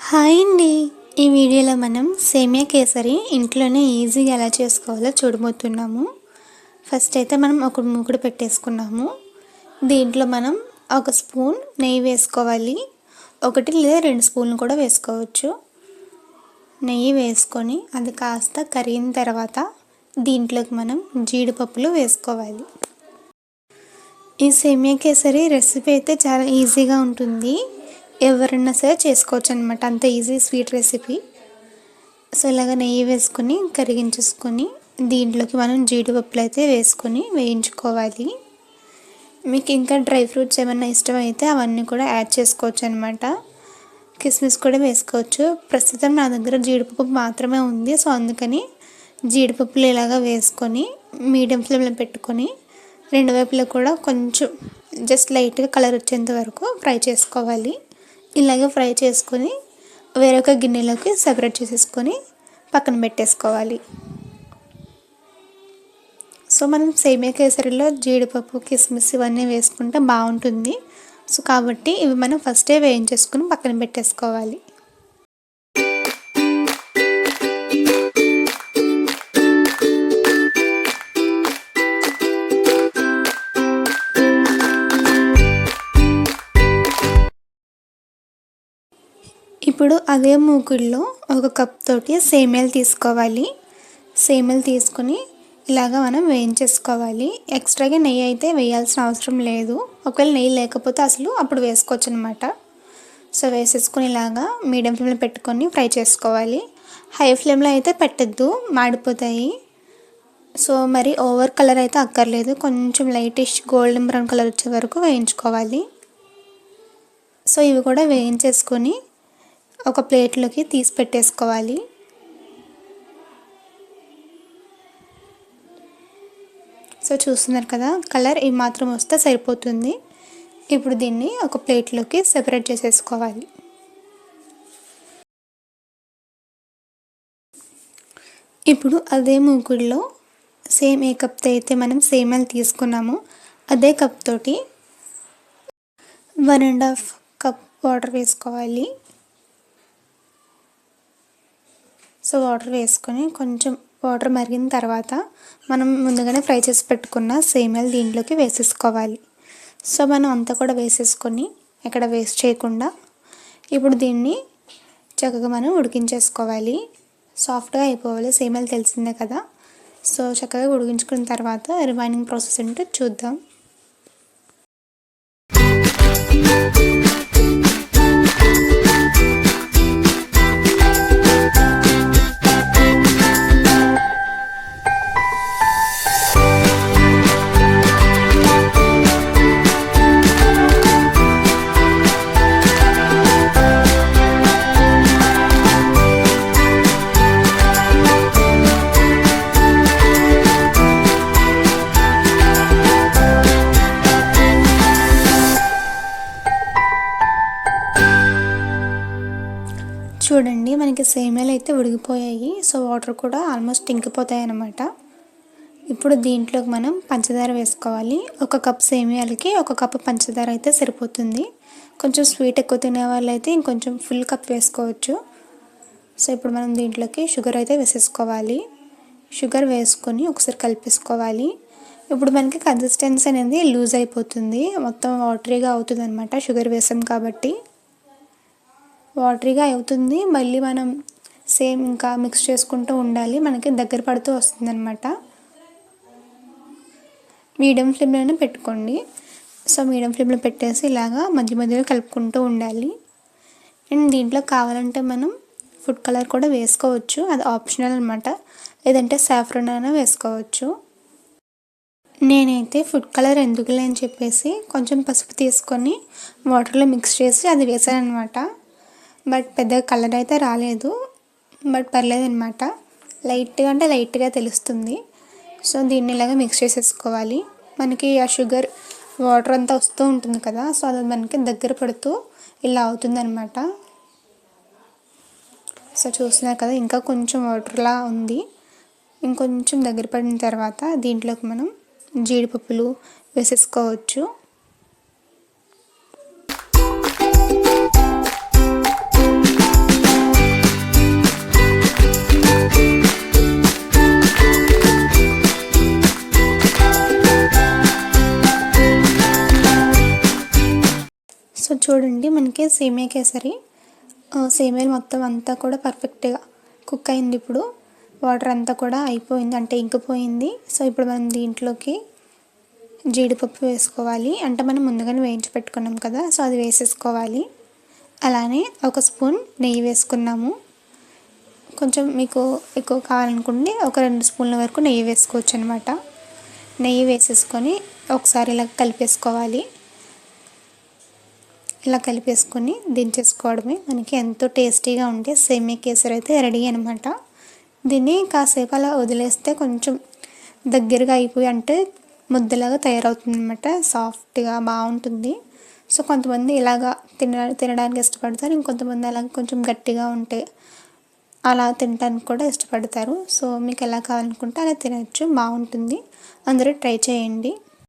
Hi అండి. ఈ వీడియోలో మనం సేమియా కేసరి ఇంట్లోనే ఈజీగా ఎలా చేసుకోవాలో చూడబోతున్నాము. ఫస్ట్ అయితే మనం ఒక మూకుడు పెట్టేసుకున్నాము. దీంట్లో మనం ఒక స్పూన్ నెయ్యి వేసుకోవాలి. ఒకటి లేదా రెండు స్పూన్లు కూడా వేసుకోవచ్చు. నెయ్యి వేసుకొని అది కాస్త కరిగిన తర్వాత దీంట్లోకి మనం జీడిపప్పులు వేసుకోవాలి. ఈ సేమియా కేసరి రెసిపీ అయితే చాలా ఈజీగా ఉంటుంది. ఎవరైనా సరే చేసుకోవచ్చు అనమాట అంత ఈజీ స్వీట్ రెసిపీ. సో ఇలాగ నెయ్యి వేసుకొని కరిగించేసుకొని దీంట్లోకి మనం జీడిపప్పులు అయితే వేసుకొని వేయించుకోవాలి. మీకు ఇంకా డ్రై ఫ్రూట్స్ ఏమైనా ఇష్టమైతే అవన్నీ కూడా యాడ్ చేసుకోవచ్చు అనమాట కిస్మిస్ కూడా వేసుకోవచ్చు. ప్రస్తుతం నా దగ్గర జీడిపప్పు మాత్రమే ఉంది. సో అందుకని జీడిపప్పులు ఇలాగ వేసుకొని మీడియం ఫ్లేమ్లో పెట్టుకొని రెండు వైపులా కూడా కొంచెం జస్ట్ లైట్గా కలర్ వచ్చేంత వరకు ఫ్రై చేసుకోవాలి. ఇలాగే ఫ్రై చేసుకొని వేరొక గిన్నెలోకి సెపరేట్ చేసేసుకొని పక్కన పెట్టేసుకోవాలి. సో మనం సేమియా కేసరిలో జీడిపప్పు కిస్మిస్ ఇవన్నీ వేసుకుంటే బాగుంటుంది. సో కాబట్టి ఇవి మనం ఫస్టే వేయించేసుకొని పక్కన పెట్టేసుకోవాలి. ఇప్పుడు అదే మూకుడిలో ఒక కప్ తోటి సేమియాలు తీసుకోవాలి. సేమియాలు తీసుకొని ఇలాగా మనం వేయించేసుకోవాలి. ఎక్స్ట్రాగా నెయ్యి అయితే వేయాల్సిన అవసరం లేదు. ఒకవేళ నెయ్యి లేకపోతే అసలు అప్పుడు వేసుకోవచ్చు అనమాట సో వేసేసుకొని ఇలాగా మీడియం ఫ్లేమ్లో పెట్టుకొని ఫ్రై చేసుకోవాలి. హై ఫ్లేమ్లో అయితే పెట్టద్దు మాడిపోతాయి. సో మరి ఓవర్ కలర్ అయితే అక్కర్లేదు. కొంచెం లైటిష్ గోల్డెన్ బ్రౌన్ కలర్ వచ్చే వరకు వేయించుకోవాలి. సో ఇవి కూడా వేయించేసుకొని ఒక ప్లేట్లోకి తీసి పెట్టేసుకోవాలి. సో చూస్తున్నారు కదా కలర్ ఈ మాత్రం వస్తే సరిపోతుంది. ఇప్పుడు దీన్ని ఒక ప్లేట్లోకి సెపరేట్ చేసేసుకోవాలి. ఇప్పుడు అదే మూకుడులో సేమ్ ఏ కప్తో అయితే మనం సేమలు తీసుకున్నామో అదే కప్ తోటి one and half cup water వేసుకోవాలి. సో వాటర్ వేసుకొని కొంచెం వాటర్ మరిగిన తర్వాత మనం ముందుగానే ఫ్రై చేసి పెట్టుకున్న సేమియాలు దీంట్లోకి వేసేసుకోవాలి. సో మనం అంతా కూడా వేసేసుకొని ఎక్కడ వేస్ట్ చేయకుండా ఇప్పుడు దీన్ని చక్కగా మనం ఉడికించేసుకోవాలి. సాఫ్ట్గా అయిపోవాలి. సేమియాలు తెలిసిందే కదా. సో చక్కగా ఉడికించుకున్న తర్వాత రిమైనింగ్ ప్రాసెస్ ఏంటో చూద్దాం. చూడండి మనకి సేమియాలు అయితే ఉడికిపోయాయి. సో వాటర్ కూడా ఆల్మోస్ట్ ఇంకిపోతాయి అన్నమాట. ఇప్పుడు దీంట్లోకి మనం పంచదార వేసుకోవాలి. ఒక కప్ సేమియాలకి ఒక కప్ పంచదార అయితే సరిపోతుంది. కొంచెం స్వీట్ ఎక్కువ తినే వాళ్ళు అయితే ఇంకొంచెం ఫుల్ కప్ వేసుకోవచ్చు. సో ఇప్పుడు మనం దీంట్లోకి షుగర్ అయితే వేసేసుకోవాలి. షుగర్ వేసుకొని ఒకసారి కలిపేసుకోవాలి. ఇప్పుడు మనకి కన్సిస్టెన్సీ అనేది లూజ్ అయిపోతుంది. మొత్తం వాటరీగా అవుతుంది అనమాట షుగర్ వేసాం కాబట్టి. వాటరీగా అవుతుంది. మళ్ళీ మనం సేమ్ ఇంకా మిక్స్ చేసుకుంటూ ఉండాలి. మనకి దగ్గర పడుతూ వస్తుంది అనమాట మీడియం ఫ్లేమ్లోనే పెట్టుకోండి. సో మీడియం ఫ్లేమ్లో పెట్టేసి ఇలాగా మధ్య మధ్యలో కలుపుకుంటూ ఉండాలి. అండ్ దీంట్లో కావాలంటే మనం ఫుడ్ కలర్ కూడా వేసుకోవచ్చు. అది ఆప్షనల్ అనమాట లేదంటే సాఫ్రన్ అయినా వేసుకోవచ్చు. నేనైతే ఫుడ్ కలర్ ఎందుకులే అని చెప్పేసి కొంచెం పసుపు తీసుకొని వాటర్లో మిక్స్ చేసి అది వేసాను అనమాట బట్ పెద్దగా కలర్ అయితే రాలేదు. బట్ పర్లేదు అనమాట లైట్గా అంటే లైట్గా తెలుస్తుంది. సో దీన్ని ఇలాగా మిక్స్ చేసేసుకోవాలి. మనకి ఆ షుగర్ వాటర్ అంతా వస్తూ ఉంటుంది కదా సో అది మనకి దగ్గర పడుతూ ఇలా అవుతుందన్నమాట సో చూస్తున్నారు కదా ఇంకా కొంచెం వాటర్లా ఉంది. ఇంకొంచెం దగ్గర పడిన తర్వాత దీంట్లోకి మనం జీడిపప్పులు వేసేసుకోవచ్చు. సో చూడండి మనకి సేమియా కేసరి సేమియాలు మొత్తం అంతా కూడా పర్ఫెక్ట్గా కుక్ అయింది ఇప్పుడు. వాటర్ అంతా కూడా అయిపోయింది అంటే ఇంకిపోయింది. సో ఇప్పుడు మనం దీంట్లోకి జీడిపప్పు వేసుకోవాలి. అంటే మనం ముందుగానే వేయించి పెట్టుకున్నాం కదా సో అది వేసేసుకోవాలి. అలానే ఒక స్పూన్ నెయ్యి వేసుకున్నాము. కొంచెం మీకు ఎక్కువ కావాలనుకుంటే ఒక రెండు స్పూన్ల వరకు నెయ్యి వేసుకోవచ్చు అనమాట నెయ్యి వేసేసుకొని ఒకసారి ఇలా కలిపేసుకోవాలి. ఇలా కలిపేసుకొని దించేసుకోవడమే. మనకి ఎంతో టేస్టీగా ఉండే సేమియా కేసరి అయితే రెడీ అనమాట దీన్ని కాసేపు అలా వదిలేస్తే కొంచెం దగ్గరగా అయిపోయి అంటే ముద్దలాగా తయారవుతుంది అనమాట సాఫ్ట్గా బాగుంటుంది. సో కొంతమంది ఇలాగా తిన తినడానికి ఇష్టపడతారు. ఇంకొంతమంది అలా కొంచెం గట్టిగా ఉంటే అలా తినడానికి కూడా ఇష్టపడతారు. సో మీకు ఎలా కావాలనుకుంటే అలా తినచ్చు. బాగుంటుంది. అందరూ ట్రై చేయండి.